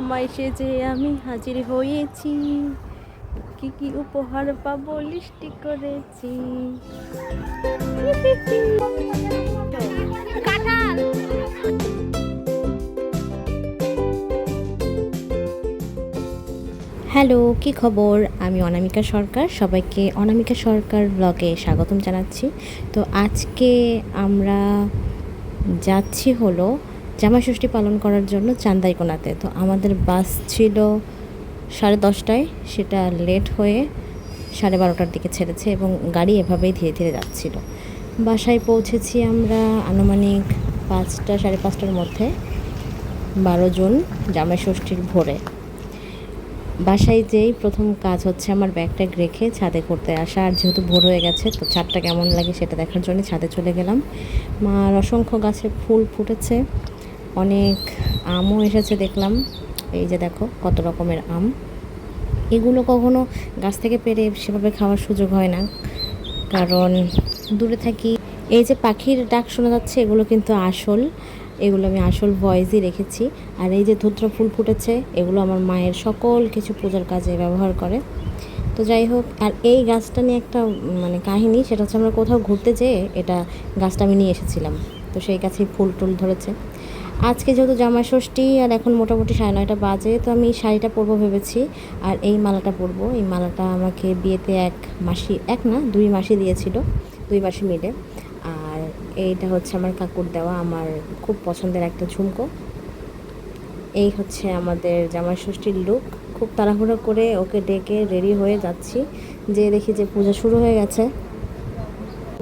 জামাই সেজে আমি হাজির হয়েছি। কি কি উপহার পাবো লিস্টি করেছি। হ্যালো কি খবর? আমি অনামিকা সরকার। সবাইকে অনামিকা সরকার ব্লগে স্বাগতম জানাচ্ছি। তো আজকে আমরা যাচ্ছি হলো জামাই ষষ্ঠী পালন করার জন্য চান্দাইকোনাতে তো আমাদের বাস ছিল সাড়ে দশটায়, সেটা লেট হয়ে সাড়ে বারোটার দিকে ছেড়েছে এবং গাড়ি এভাবেই ধীরে ধীরে যাচ্ছিল। বাসায় পৌঁছেছি আমরা আনুমানিক পাঁচটা, সাড়ে পাঁচটার মধ্যে, বারো জুন জামাই ষষ্ঠীর ভোরে। বাসায় যেই প্রথম কাজ হচ্ছে আমার ব্যাগটা রেখে ছাদে করতে আসা। আর যেহেতু ভোর হয়ে গেছে, তো ছাদটা কেমন লাগে সেটা দেখার জন্য ছাদে চলে গেলাম। মার অসংখ্য গাছে ফুল ফুটেছে। অনেক আমও এসেছে দেখলাম। এই যে দেখো, কত রকমের আম। এগুলো কখনো গাছ থেকে পেরে সেভাবে খাওয়ার সুযোগ হয় না। কারণ দূরে থাকি, এই যে পাখির ডাক শোনা যাচ্ছে, এগুলো কিন্তু আসল। এগুলো আমি আসল ভয়েসই রেখেছি। আর এই যে ধুত্র ফুল ফুটেছে, এগুলো আমার মায়ের সকল কিছু পূজার কাজে ব্যবহার করে। তো যাই হোক, আর এই গাছটা নিয়ে একটা মানে কাহিনী, সেটা হচ্ছে আমরা কোথাও ঘুরতে যেয়ে এটা গাছটা আমি নিয়ে এসেছিলাম। তো সেই গাছেই ফুল টুল ধরেছে। আজকে যেহেতু জামাই ষষ্ঠী আর এখন মোটামুটি সাড়ে নয়টা বাজে, তো আমি শাড়িটা পরবো ভেবেছি। আর এই মালাটা পরবো। এই মালাটা আমাকে বিয়েতে এক মাসি, এক না, দুই মাসি দিয়েছিল, দুই মাসি মিলে। আর এইটা হচ্ছে আমার কাকুর দেওয়া, আমার খুব পছন্দের একটা ঝুমকো। এই হচ্ছে আমাদের জামাই ষষ্ঠীর লুক খুব তাড়াহুড়ো করে ওকে ডেকে রেডি হয়ে যাচ্ছি। যে দেখি যে পূজা শুরু হয়ে গেছে।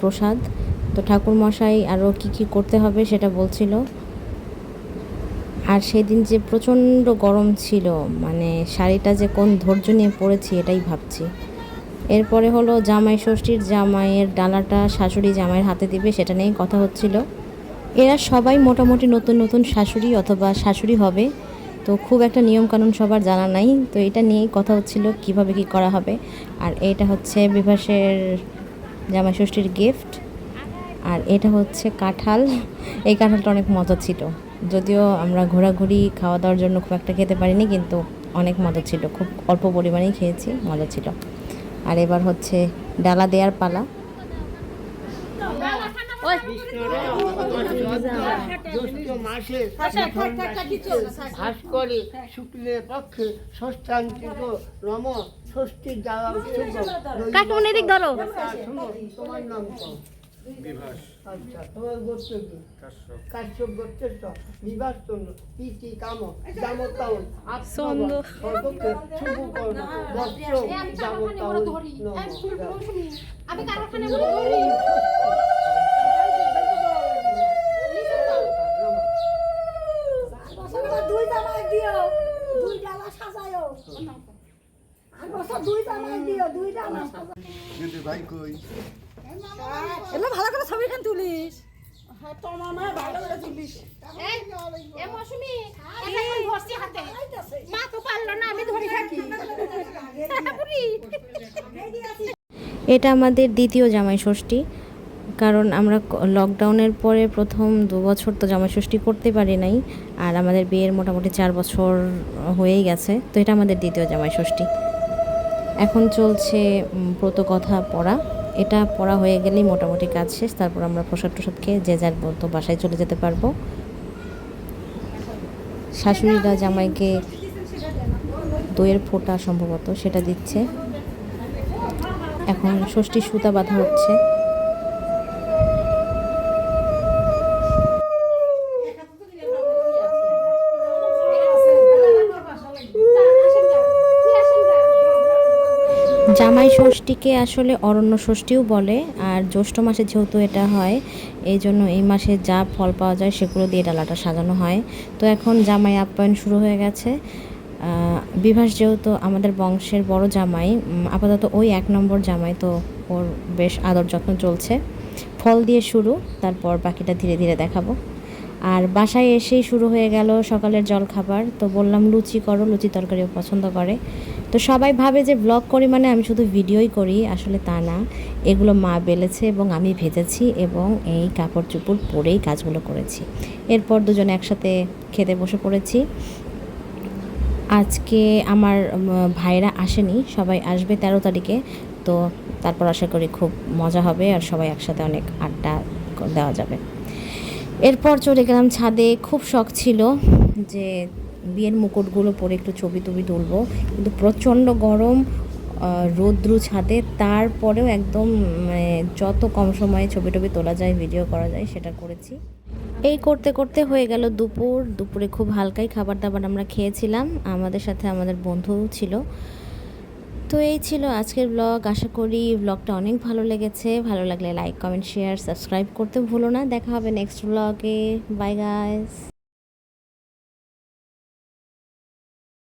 প্রসাদ। তো ঠাকুর মশাই আরও কী কী করতে হবে সেটা বলছিল। আর সেদিন যে প্রচণ্ড গরম ছিল মানে শাড়িটা যে কোন ধৈর্য নিয়ে পরেছি এটাই ভাবছি। এরপরে হলো জামাই ষষ্ঠীর জামাইয়ের ডালাটা শাশুড়ি জামাইয়ের হাতে দিবে, সেটা নিয়েই কথা হচ্ছিল। এরা সবাই মোটামুটি নতুন নতুন শাশুড়ি অথবা শাশুড়ি হবে, তো খুব একটা নিয়মকানুন সবার জানা নাই। তো এটা নিয়েই কথা হচ্ছিল কীভাবে কি করা হবে। আর এটা হচ্ছে বিভাসের জামাই ষষ্ঠীর গিফট আর এটা হচ্ছে কাঁঠাল। এই কাঁঠালটা অনেক মজা ছিল। যদিও আমরা ঘোরাঘুরি খাওয়া দাওয়ার জন্য খুব একটা খেতে পারিনি কিন্তু অনেক মজা ছিল। খুব অল্প পরিমাণেই খেয়েছি মজা ছিল। আর এবার হচ্ছে ডালা দেওয়ার পালা। মাসে শুক্লের পক্ষে ষষ্ঠান্তিক নম ষষ্ঠীর দ্বারা কাকুন এদিক ধরো। তোমার নাম আচ্ছা তোমার গোত্র কি? কাশ্যপ। গোত্রের তো বিবাহ জন্য প্রীতি কাম জামতাও ছন্দ। সর্বকে শুভ কর্ম। বস্ত্র জামতাও আমি কারখানা বলে ধরি। দুই জামাই দিও। দুই ডালা সাজায়ও। এগুলো ভালো করে ছবিখান তুলিস। এই, এ মৌসুমি এখন ধরছি হাতে? মা তো পারল না আমি ধরে থাকি। এটা আমাদের দ্বিতীয় জামাই ষষ্ঠী কারণ আমরা লকডাউনের পরে প্রথম দু বছর তো জামাই ষষ্ঠী করতে পারি নাই আর আমাদের বিয়ের মোটামুটি চার বছর হয়েই গেছে তো এটা আমাদের দ্বিতীয় জামাই ষষ্ঠী এখন চলছে ব্রতকথা পড়া। এটা পড়া হয়ে গেলেই মোটামুটি কাজ শেষ, তারপর আমরা প্রসাদ টসাদ খেয়ে যে যার বলতো বাসায় চলে যেতে পারব। শাশুড়িরা জামাইকে দইয়ের ফোঁটা সম্ভবত সেটা দিচ্ছে। এখন ষষ্ঠী সুতা বাঁধা হচ্ছে। জামাই ষষ্ঠীকে আসলে অরণ্য ষষ্ঠীও বলে, আর জ্যৈষ্ঠ মাসে যেহেতু এটা হয়, এই জন্য এই মাসে যা ফল পাওয়া যায় সেগুলো দিয়ে ডালাটা সাজানো হয়। তো এখন জামাই আপ্যায়ন শুরু হয়ে গেছে। বিভাস যেহেতু আমাদের বংশের বড় জামাই আপাতত ওই এক নম্বর জামাই, তো ওর বেশ আদর যত্ন চলছে। ফল দিয়ে শুরু, তারপর বাকিটা ধীরে ধীরে দেখাবো। আর বাসায় এসেই শুরু হয়ে গেল সকালের জল খাবার তো বললাম, লুচি করো, লুচি তরকারিও পছন্দ করে। তো সবাই ভাবে যে ব্লগ করি মানে আমি শুধু ভিডিওই করি, আসলে তা না। এগুলো মা বেলেছে এবং আমি ভেজেছি এবং এই কাপড় চুপড় পরেই কাজগুলো করেছি। এরপর দুজনে একসাথে খেতে বসে পড়েছি। আজকে আমার ভাইরা আসেনি, সবাই আসবে তেরো তারিখে। তো তারপর আশা করি খুব মজা হবে আর সবাই একসাথে অনেক আড্ডা দেওয়া যাবে। এরপর চলে গেলাম ছাদে। খুব শখ ছিল যে বিয়ের মুকুটগুলো পরে একটু ছবি টবি তুলবো। কিন্তু প্রচণ্ড গরম রৌদ্রু ছাদে, তারপরেও একদম মানে যত কম সময়ে ছবি টবি তোলা যায় ভিডিও করা যায়, সেটা করেছি। এই করতে করতে হয়ে গেল দুপুর। দুপুরে খুব হালকাই খাবার দাবার আমরা খেয়েছিলাম। আমাদের সাথে আমাদের বন্ধুও ছিল। তো এই ছিল আজকের ব্লগ আশা করি ব্লগটা অনেক ভালো লেগেছে। ভালো লাগলে লাইক কমেন্ট শেয়ার সাবস্ক্রাইব করতে ভুলো না। দেখা হবে নেক্সট ব্লগে বাই গাইস